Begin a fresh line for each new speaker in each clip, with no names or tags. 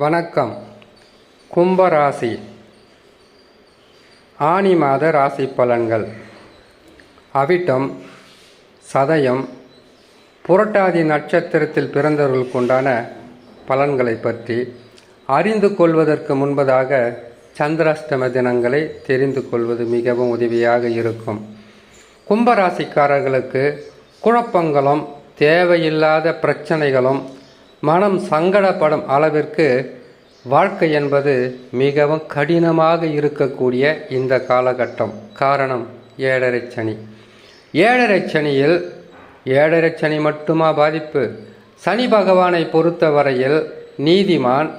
வணக்கம். கும்பராசி ஆனி மாத ராசி பலன்கள். அவிட்டம் சதயம் புரட்டாதி நட்சத்திரத்தில் பிறந்தவர்களுக்குண்டான பலன்களை பற்றி அறிந்து கொள்வதற்கு முன்பதாக சந்திராஷ்டம தினங்களை தெரிந்து கொள்வது மிகவும் உதவியாக இருக்கும். கும்பராசிக்காரர்களுக்கு குழப்பங்களும் தேவையில்லாத பிரச்சனைகளும் மனம் சங்கடப்படும் அளவிற்கு வாழ்க்கை என்பது மிகவும் கடினமாக இருக்கக்கூடிய இந்த காலகட்டம். காரணம் ஏழரை சனி. ஏழரை சனியில் ஏழரை சனி மட்டுமா பாதிப்பு? சனி பகவானை பொறுத்தவரையில் நீதிமான்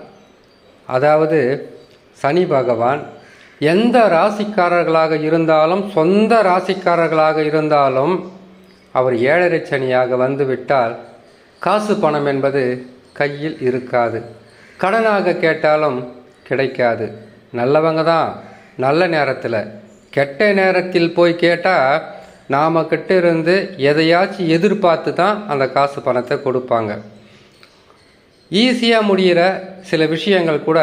அதாவது சனி பகவான் எந்த ராசிக்காரர்களாக இருந்தாலும் சொந்த ராசிக்காரர்களாக இருந்தாலும் அவர் ஏழரை சனியாக வந்துவிட்டால் காசு பணம் என்பது கையில் இருக்காது. கடனாக கேட்டாலும் கிடைக்காது. நல்லவங்க தான் நல்ல நேரத்தில். கெட்ட நேரத்தில் போய் கேட்டால் நாம் கிட்ட இருந்து எதையாச்சும் எதிர்பார்த்து தான் அந்த காசு பணத்தை கொடுப்பாங்க. ஈஸியாக முடிகிற சில விஷயங்கள் கூட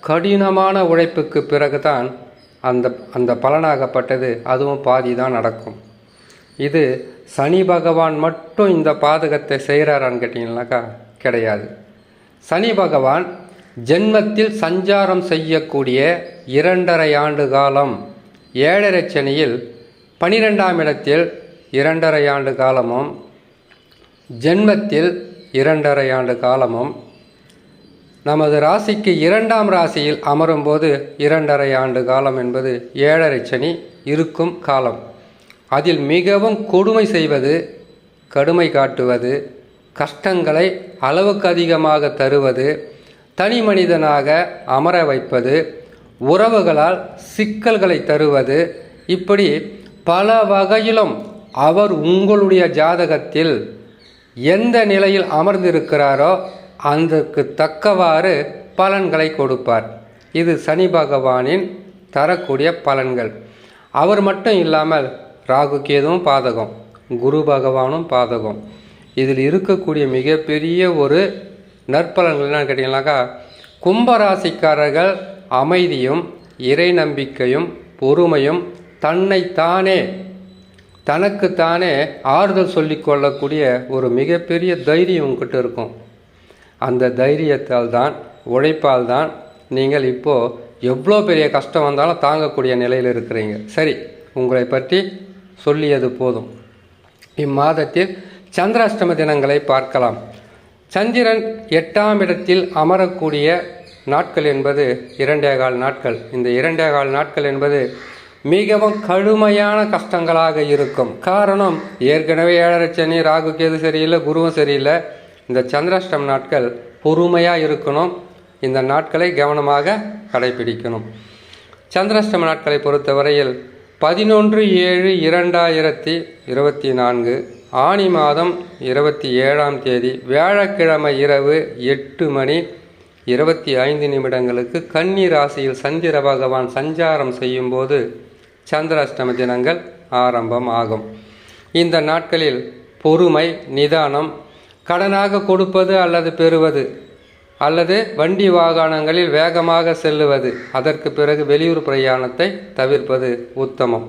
கடினமான உழைப்புக்கு பிறகு தான் அந்த அந்த பலனாகப்பட்டது. அதுவும் பாதி தான் நடக்கும். இது சனி பகவான் மட்டும் இந்த பாதகத்தை செய்கிறாரான்னு கேட்டிங்கனாக்கா கிடையாது. சனி பகவான் ஜென்மத்தில் சஞ்சாரம் செய்யக்கூடிய இரண்டரை ஆண்டு காலம் ஏழரை சனியில் பனிரெண்டாம் இடத்தில் இரண்டரை ஆண்டு காலமும் ஜென்மத்தில் இரண்டரை ஆண்டு காலமும் நமது ராசிக்கு இரண்டாம் ராசியில் அமரும்போது இரண்டரை ஆண்டு காலம் என்பது ஏழரை சனி இருக்கும் காலம். அதில் மிகவும் கொடுமை செய்வது கடுமை காட்டுவது கஷ்டங்களை அளவுக்கு அதிகமாக தருவது தனி மனிதனாக அமர வைப்பது உறவுகளால் சிக்கல்களை தருவது இப்படி பல வகையிலும் அவர் உங்களுடைய ஜாதகத்தில் எந்த நிலையில் அமர்ந்திருக்கிறாரோ அதற்கு தக்கவாறு பலன்களை கொடுப்பார். இது சனி பகவானின் தரக்கூடிய பலன்கள். அவர் மட்டும் இல்லாமல் ராகு கேதுவும் பாதகம் குரு பகவானும் பாதகம். இதில் இருக்கக்கூடிய மிகப்பெரிய ஒரு நற்பலன்கள் என்னன்னு கேட்டிங்கனாக்கா கும்பராசிக்காரர்கள் அமைதியும் இறை நம்பிக்கையும் பொறுமையும் தன்னைத்தானே தனக்குத்தானே ஆறுதல் சொல்லிக்கொள்ளக்கூடிய ஒரு மிகப்பெரிய தைரியம் உங்ககிட்ட இருக்கும். அந்த தைரியத்தால் தான் உழைப்பால் தான் நீங்கள் இப்போது எவ்வளோ பெரிய கஷ்டம் வந்தாலும் தாங்கக்கூடிய நிலையில் இருக்கிறீங்க. சரி உங்களை பற்றி சொல்லியது போதும். இம்மாதத்தில் சந்திராஷ்டம தினங்களை பார்க்கலாம். சந்திரன் எட்டாம் இடத்தில் அமரக்கூடிய நாட்கள் என்பது இரண்டே கால் நாட்கள். இந்த இரண்டே கால் நாட்கள் என்பது மிகவும் கடுமையான கஷ்டங்களாக இருக்கும். காரணம் ஏற்கனவே ஏழரை சனி ராகு கேது சரியில்லை குருவும் சரியில்லை. இந்த சந்திராஷ்டம் நாட்கள் பொறுமையாக இருக்கணும். இந்த நாட்களை கவனமாக கடைபிடிக்கணும். சந்திராஷ்டம நாட்களை பொறுத்தவரையில் பதினொன்று ஏழு இரண்டாயிரத்தி இருபத்தி நான்கு ஆனி மாதம் இருபத்தி ஏழாம் தேதி வியாழக்கிழமை இரவு எட்டு மணி இருபத்தி ஐந்து நிமிடங்களுக்கு கன்னி ராசியில் சந்திர பகவான் சஞ்சாரம் செய்யும்போது சந்திராஷ்டம தினங்கள் ஆரம்பம் ஆகும். இந்த நாட்களில் பொறுமை நிதானம் கடனாக கொடுப்பது அல்லது பெறுவது அல்லது வண்டி வாகனங்களில் வேகமாக செல்லுவது அதற்கு பிறகு வெளியூர் பிரயாணத்தை தவிர்ப்பது உத்தமம்.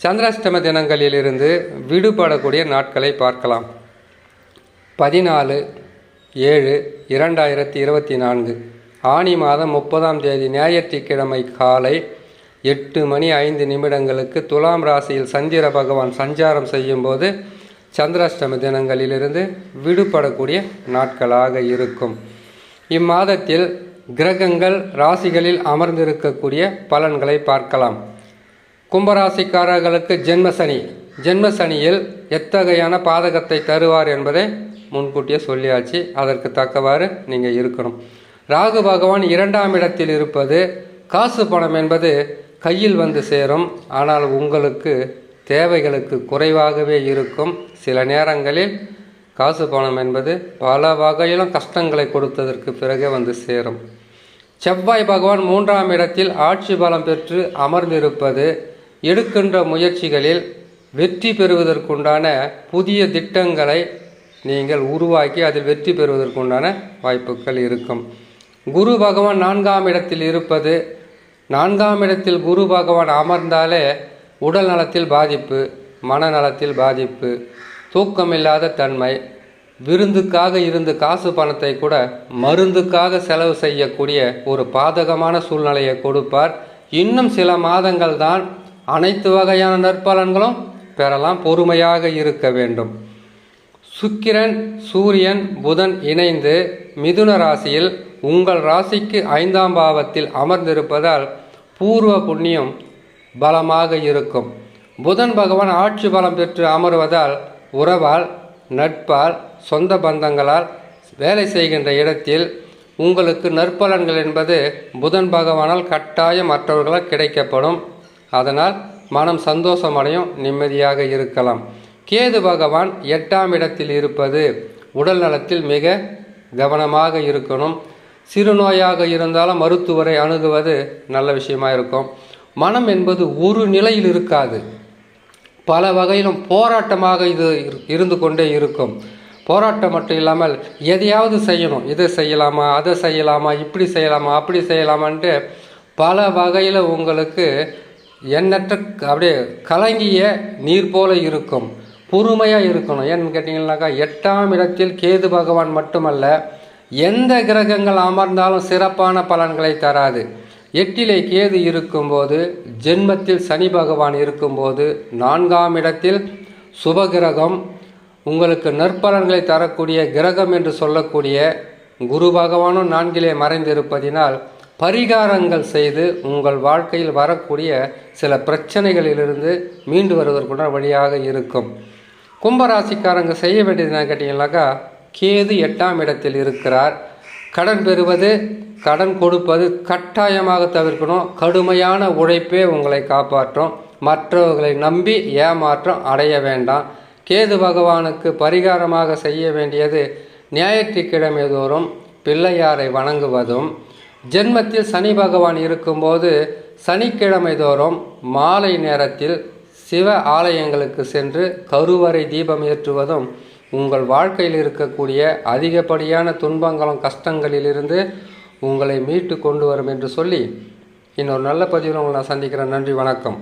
சந்திராஷ்டம தினங்களிலிருந்து விடுபடக்கூடிய நாட்களை பார்க்கலாம். பதினாலு ஏழு இரண்டாயிரத்தி இருபத்தி நான்கு ஆணி மாதம் முப்பதாம் தேதி ஞாயிற்றுக்கிழமை காலை எட்டு மணி ஐந்து நிமிடங்களுக்கு துலாம் ராசியில் சந்திர பகவான் சஞ்சாரம் செய்யும்போது சந்திராஷ்டம தினங்களிலிருந்து விடுபடக்கூடிய நாட்களாக இருக்கும். இம்மாதத்தில் கிரகங்கள் ராசிகளில் அமர்ந்திருக்கக்கூடிய பலன்களை பார்க்கலாம். கும்பராசிக்காரர்களுக்கு ஜென்மசனி. ஜென்மசனியில் எத்தகையான பாதகத்தை தருவார் என்பதை முன்கூட்டியே சொல்லியாச்சு. அதற்கு தக்கவாறு நீங்கள் இருக்கணும். ராகு பகவான் இரண்டாம் இடத்தில் இருப்பது காசு பணம் என்பது கையில் வந்து சேரும். ஆனால் உங்களுக்கு தேவைகளுக்கு குறைவாகவே இருக்கும். சில நேரங்களில் காசு பணம் என்பது பல வகையிலும் கஷ்டங்களை கொடுத்ததற்கு பிறகே வந்து சேரும். செவ்வாய் பகவான் மூன்றாம் இடத்தில் ஆட்சி பலம் பெற்று அமர்ந்திருப்பது எடுக்கின்ற முயற்சிகளில் வெற்றி பெறுவதற்குண்டான புதிய திட்டங்களை நீங்கள் உருவாக்கி அதில் வெற்றி பெறுவதற்குண்டான வாய்ப்புகள் இருக்கும். குரு பகவான் நான்காம் இடத்தில் இருப்பது நான்காம் இடத்தில் குரு பகவான் அமர்ந்தாலே உடல் நலத்தில் பாதிப்பு மனநலத்தில் பாதிப்பு தூக்கமில்லாத தன்மை விருந்துக்காக இருந்து காசு பணத்தை கூட மருந்துக்காக செலவு செய்யக்கூடிய ஒரு பாதகமான சூழ்நிலையை கொடுப்பார். இன்னும் சில மாதங்கள் தான் அனைத்து வகையான நற்பலன்களும் பெறலாம் பொறுமையாக இருக்க வேண்டும். சுக்கிரன் சூரியன் புதன் இணைந்து மிதுன ராசியில் உங்கள் ராசிக்கு ஐந்தாம் பாவத்தில் அமர்ந்திருப்பதால் பூர்வ புண்ணியம் பலமாக இருக்கும். புதன் பகவான் ஆட்சி பலம் பெற்று அமர்வதால் உறவால் நட்பால் சொந்த பந்தங்களால் வேலை செய்கின்ற இடத்தில் உங்களுக்கு நற்பலன்கள் என்பது புதன் பகவானால் கட்டாயம் மற்றவர்களால் கிடைக்கப்படும். அதனால் மனம் சந்தோஷமடையும் நிம்மதியாக இருக்கலாம். கேது பகவான் எட்டாம் இடத்தில் இருப்பது உடல் நலத்தில் மிக கவனமாக இருக்கணும். சிறுநோயாக இருந்தாலும் மருத்துவரை அணுகுவது நல்ல விஷயமாக இருக்கும். மனம் என்பது ஒரு நிலையில் இருக்காது. பல வகையிலும் போராட்டமாக இது இரு- இருந்து கொண்டே இருக்கும். போராட்டம் மட்டும் இல்லாமல் எதையாவது செய்யணும். இதை செய்யலாமா அதை செய்யலாமா இப்படி செய்யலாமா அப்படி செய்யலாமான்ட்டு பல வகையில் உங்களுக்கு எண்ணற்ற அப்படியே கலங்கிய நீர் போல இருக்கும். பொறுமையாக இருக்கணும். ஏன்னு கேட்டிங்கன்னாக்கா எட்டாம் இடத்தில் கேது பகவான் மட்டுமல்ல எந்த கிரகங்கள் அமர்ந்தாலும் சிறப்பான பலன்களை தராது. எட்டிலே கேது இருக்கும்போது ஜென்மத்தில் சனி பகவான் இருக்கும்போது நான்காம் இடத்தில் சுபகிரகம் உங்களுக்கு நற்பலன்களை தரக்கூடிய கிரகம் என்று சொல்லக்கூடிய குரு பகவானும் நான்கிலே மறைந்திருப்பதினால் பரிகாரங்கள் செய்து உங்கள் வாழ்க்கையில் வரக்கூடிய சில பிரச்சனைகளிலிருந்து மீண்டு வருவதற்குள்ள வழியாக இருக்கும். கும்பராசிக்காரங்க செய்ய வேண்டியது என்ன கேட்டிங்கனாக்கா கேது எட்டாம் இடத்தில் இருக்கிறார். கடன் பெறுவது கடன் கொடுப்பது கட்டாயமாக தவிர்க்கணும். கடுமையான உழைப்பே உங்களை காப்பாற்றும். மற்றவர்களை நம்பி ஏமாற்றம் அடைய வேண்டாம். கேது பகவானுக்கு பரிகாரமாக செய்ய வேண்டியது ஞாயிற்றுக்கிழமை தோறும் பிள்ளையாரை வணங்குவதும் ஜென்மத்தில் சனி பகவான் இருக்கும்போது சனிக்கிழமை தோறும் மாலை நேரத்தில் சிவ ஆலயங்களுக்கு சென்று கருவறை தீபம் ஏற்றுவதும் உங்கள் வாழ்க்கையில் இருக்கக்கூடிய அதிகப்படியான துன்பங்களும் கஷ்டங்களிலிருந்து உங்களை மீட்டு கொண்டு வரும் என்று சொல்லி இன்னொரு நல்ல பதிவில் உங்களை நான் சந்திக்கிறேன். நன்றி வணக்கம்.